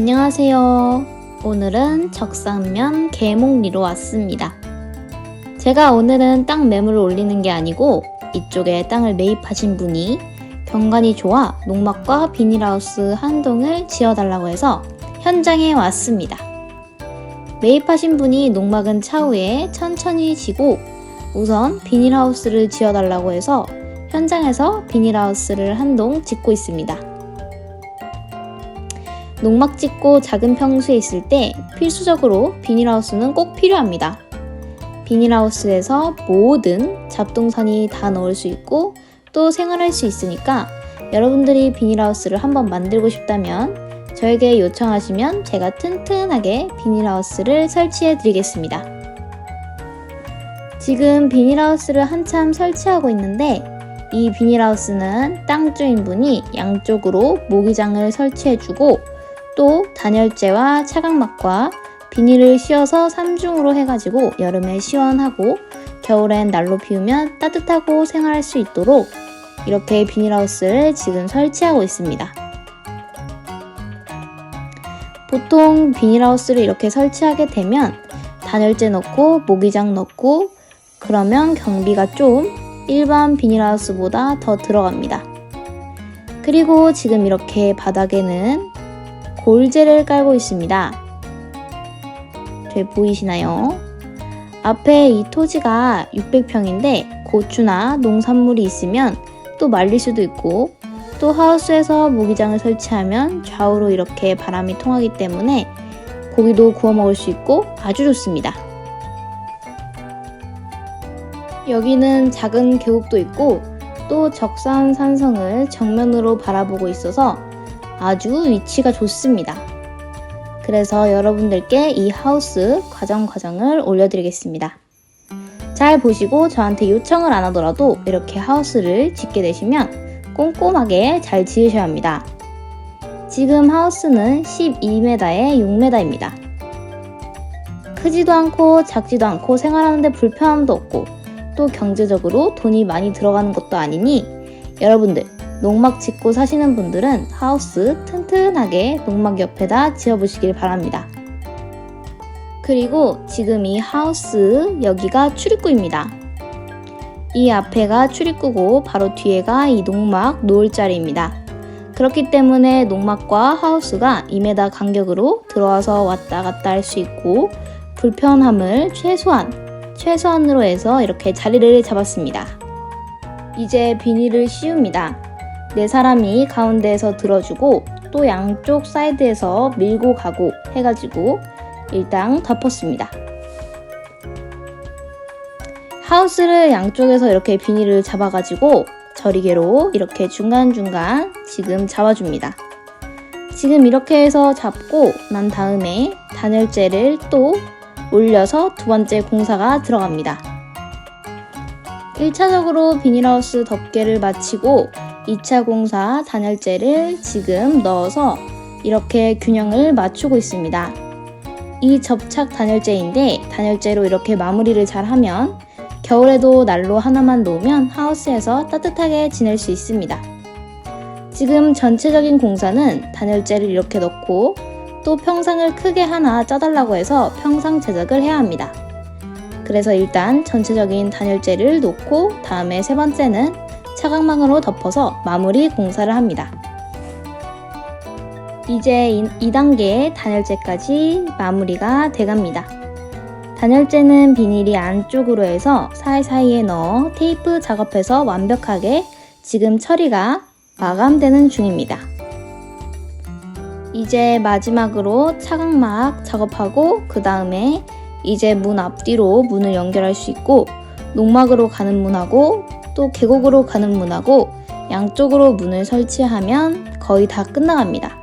안녕하세요. 오늘은 적상면 개목리로 왔습니다. 제가 오늘은 땅 매물을 올리는 게 아니고 이쪽에 땅을 매입하신 분이 경관이 좋아 농막과 비닐하우스 한 동을 지어달라고 해서 현장에 왔습니다. 매입하신 분이 농막은 차후에 천천히 지고 우선 비닐하우스를 지어달라고 해서 현장에서 비닐하우스를 한 동 짓고 있습니다. 농막 짓고 작은 평수에 있을 때 필수적으로 비닐하우스는 꼭 필요합니다. 비닐하우스에서 모든 잡동산이 다 넣을 수 있고 또 생활할 수 있으니까 여러분들이 비닐하우스를 한번 만들고 싶다면 저에게 요청하시면 제가 튼튼하게 비닐하우스를 설치해 드리겠습니다. 지금 비닐하우스를 한참 설치하고 있는데 이 비닐하우스는 땅 주인분이 양쪽으로 모기장을 설치해주고 또 단열재와 차각막과 비닐을 씌워서 3중으로 해가지고 여름에 시원하고 겨울엔 난로 피우면 따뜻하고 생활할 수 있도록 이렇게 비닐하우스를 지금 설치하고 있습니다. 보통 비닐하우스를 이렇게 설치하게 되면 단열재 넣고 모기장 넣고 그러면 경비가 좀 일반 비닐하우스보다 더 들어갑니다. 그리고 지금 이렇게 바닥에는 골재를 깔고 있습니다. 잘 보이시나요? 앞에 이 토지가 600평인데 고추나 농산물이 있으면 또 말릴 수도 있고 또 하우스에서 모기장을 설치하면 좌우로 이렇게 바람이 통하기 때문에 고기도 구워 먹을 수 있고 아주 좋습니다. 여기는 작은 계곡도 있고 또 적산 산성을 정면으로 바라보고 있어서 아주 위치가 좋습니다. 그래서 여러분들께 이 하우스 과정 과정을 올려드리겠습니다. 잘 보시고 저한테 요청을 안 하더라도 이렇게 하우스를 짓게 되시면 꼼꼼하게 잘 지으셔야 합니다. 지금 하우스는 12m에 6m입니다. 크지도 않고 작지도 않고 생활하는데 불편함도 없고 또 경제적으로 돈이 많이 들어가는 것도 아니니 여러분들 농막 짓고 사시는 분들은 하우스 튼튼하게 농막 옆에다 지어보시길 바랍니다. 그리고 지금 이 하우스 여기가 출입구입니다. 이 앞에가 출입구고 바로 뒤에가 이 농막 놓을 자리입니다. 그렇기 때문에 농막과 하우스가 2m 간격으로 들어와서 왔다 갔다 할 수 있고 불편함을 최소한 최소한으로 해서 이렇게 자리를 잡았습니다. 이제 비닐을 씌웁니다. 네 사람이 가운데에서 들어주고 또 양쪽 사이드에서 밀고 가고 해가지고 일단 덮었습니다. 하우스를 양쪽에서 이렇게 비닐을 잡아가지고 저리개로 이렇게 중간중간 지금 잡아줍니다. 지금 이렇게 해서 잡고 난 다음에 단열재를 또 올려서 두 번째 공사가 들어갑니다. 1차적으로 비닐하우스 덮개를 마치고 2차 공사 단열재를 지금 넣어서 이렇게 균형을 맞추고 있습니다. 이 접착 단열재인데 단열재로 이렇게 마무리를 잘 하면 겨울에도 난로 하나만 놓으면 하우스에서 따뜻하게 지낼 수 있습니다. 지금 전체적인 공사는 단열재를 이렇게 넣고 또 평상을 크게 하나 짜달라고 해서 평상 제작을 해야 합니다. 그래서 일단 전체적인 단열재를 놓고 다음에 세 번째는 차각망으로 덮어서 마무리 공사를 합니다. 이제 2단계의 단열재까지 마무리가 돼갑니다. 단열재는 비닐이 안쪽으로 해서 사이사이에 넣어 테이프 작업해서 완벽하게 지금 처리가 마감되는 중입니다. 이제 마지막으로 차각막 작업하고 그 다음에 이제 문 앞뒤로 문을 연결할 수 있고 농막으로 가는 문하고 또 계곡으로 가는 문하고 양쪽으로 문을 설치하면 거의 다 끝나갑니다.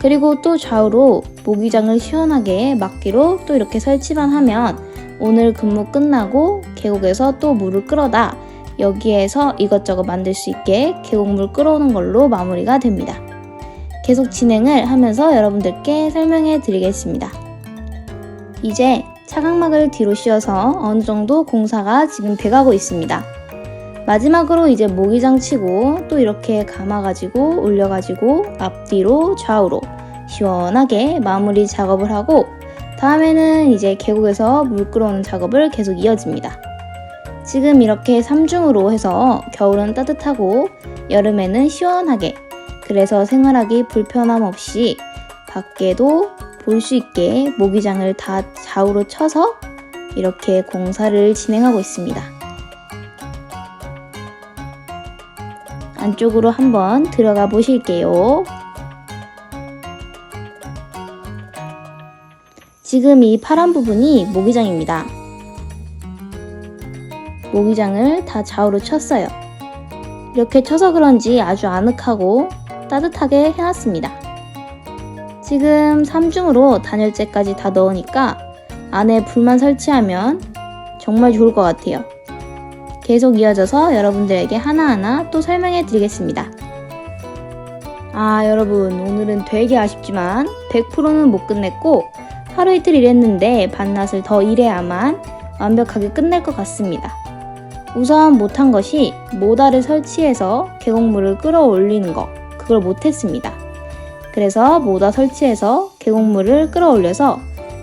그리고 또 좌우로 모기장을 시원하게 막기로 또 이렇게 설치만 하면 오늘 근무 끝나고 계곡에서 또 물을 끌어다 여기에서 이것저것 만들 수 있게 계곡물 끌어오는 걸로 마무리가 됩니다. 계속 진행을 하면서 여러분들께 설명해 드리겠습니다. 이제 차각막을 뒤로 씌워서 어느 정도 공사가 지금 돼가고 있습니다. 마지막으로 이제 모기장 치고 또 이렇게 감아가지고 올려가지고 앞뒤로 좌우로 시원하게 마무리 작업을 하고 다음에는 이제 계곡에서 물 끌어오는 작업을 계속 이어집니다. 지금 이렇게 3중으로 해서 겨울은 따뜻하고 여름에는 시원하게 그래서 생활하기 불편함 없이 밖에도 볼 수 있게 모기장을 다 좌우로 쳐서 이렇게 공사를 진행하고 있습니다. 안쪽으로 한번 들어가 보실게요. 지금 이 파란 부분이 모기장입니다. 모기장을 다 좌우로 쳤어요. 이렇게 쳐서 그런지 아주 아늑하고 따뜻하게 해놨습니다. 지금 3중으로 단열재까지 다 넣으니까 안에 불만 설치하면 정말 좋을 것 같아요. 계속 이어져서 여러분들에게 하나하나 또 설명해 드리겠습니다. 아, 여러분, 오늘은 되게 아쉽지만 100%는 못 끝냈고 하루 이틀 일했는데 반낮을 더 일해야만 완벽하게 끝낼 것 같습니다. 우선 못한 것이 모다를 설치해서 계곡물을 끌어올리는 거, 그걸 못했습니다. 그래서 모다 설치해서 계곡물을 끌어올려서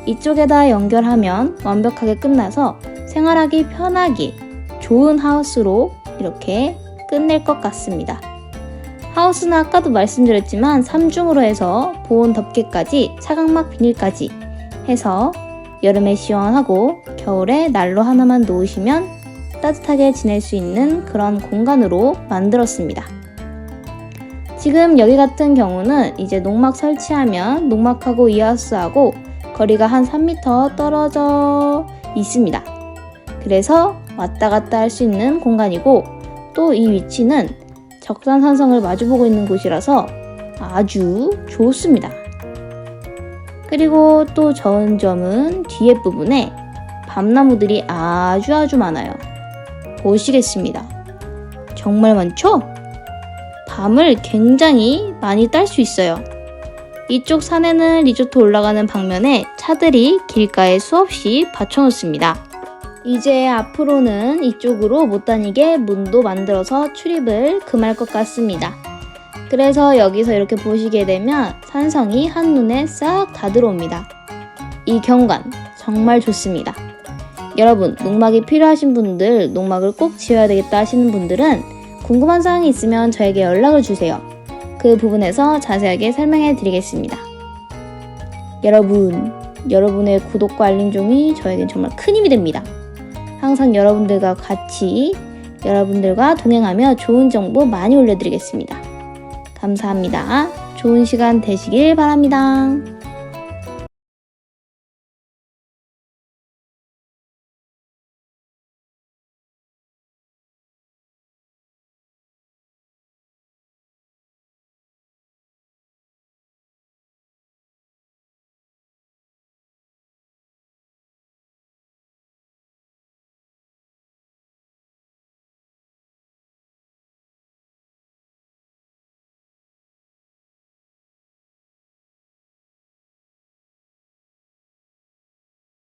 이쪽에다 연결하면 완벽하게 끝나서 생활하기 편하게 좋은 하우스로 이렇게 끝낼 것 같습니다. 하우스는 아까도 말씀드렸지만 3중으로 해서 보온 덮개까지 차각막 비닐까지 해서 여름에 시원하고 겨울에 난로 하나만 놓으시면 따뜻하게 지낼 수 있는 그런 공간으로 만들었습니다. 지금 여기 같은 경우는 이제 농막 설치하면 농막하고 이하우스하고 거리가 한 3m 떨어져 있습니다. 그래서 왔다 갔다 할 수 있는 공간이고 또 이 위치는 적산산성을 마주보고 있는 곳이라서 아주 좋습니다. 그리고 또 좋은 점은 뒤에 부분에 밤나무들이 아주 아주 많아요. 보시겠습니다. 정말 많죠? 밤을 굉장히 많이 딸 수 있어요. 이쪽 산에는 리조트 올라가는 방면에 차들이 길가에 수없이 받쳐놓습니다. 이제 앞으로는 이쪽으로 못 다니게 문도 만들어서 출입을 금할 것 같습니다. 그래서 여기서 이렇게 보시게 되면 산성이 한눈에 싹 다 들어옵니다. 이 경관 정말 좋습니다. 여러분, 농막이 필요하신 분들, 농막을 꼭 지어야 되겠다 하시는 분들은 궁금한 사항이 있으면 저에게 연락을 주세요. 그 부분에서 자세하게 설명해 드리겠습니다. 여러분, 여러분의 구독과 알림 종이 저에겐 정말 큰 힘이 됩니다. 항상 여러분들과 같이 여러분들과 동행하며 좋은 정보 많이 올려드리겠습니다. 감사합니다. 좋은 시간 되시길 바랍니다.